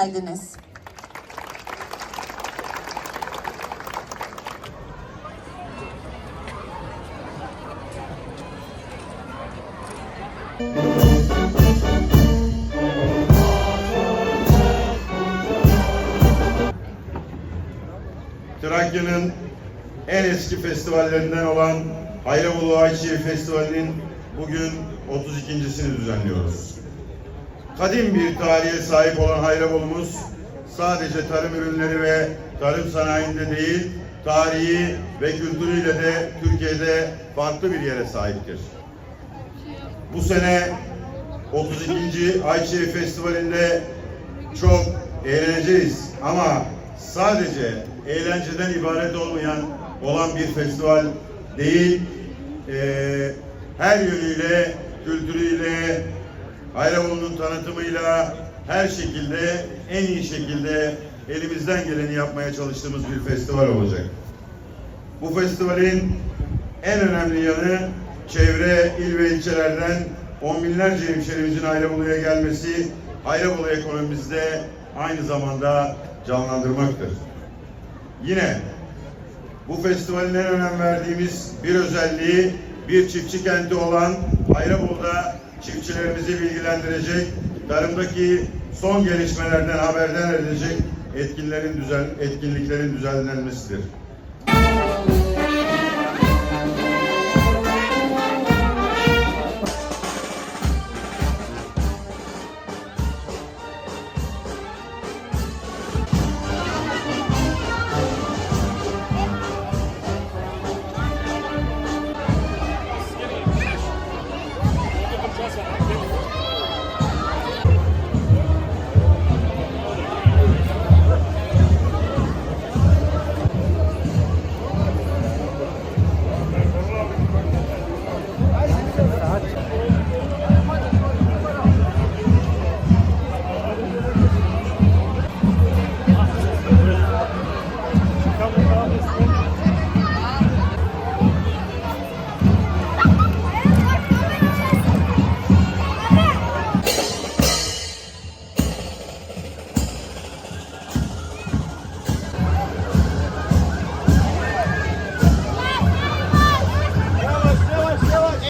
geldiniz. Trakya'nın en eski festivallerinden olan Hayrabolu Ayçiçeği Festivali'nin bugün 32.sini düzenliyoruz. Kadim bir tarihe sahip olan Hayrabolu'muz sadece tarım ürünleri ve tarım sanayinde değil, tarihi ve kültürüyle de Türkiye'de farklı bir yere sahiptir. Bu sene 32. Ayçiçeği Festivali'nde çok eğleneceğiz ama sadece eğlenceden ibaret olmayan olan bir festival değil, eee, her yönüyle, kültürüyle, Hayrabolu'nun tanıtımıyla her şekilde, en iyi şekilde elimizden geleni yapmaya çalıştığımız bir festival olacak. Bu festivalin en önemli yanı çevre il ve ilçelerden on binlerce hemşerimizin Hayrabolu'ya gelmesi, Hayrabolu ekonomimizde aynı zamanda canlandırmaktır. Yine bu festivalin en önem verdiğimiz bir özelliği bir çiftçi kenti olan Hayrabolu'da çiftçilerimizi bilgilendirecek, tarımdaki son gelişmelerden haberdar edecek etkinlerin düzen, etkinliklerin düzenlenmesidir. much.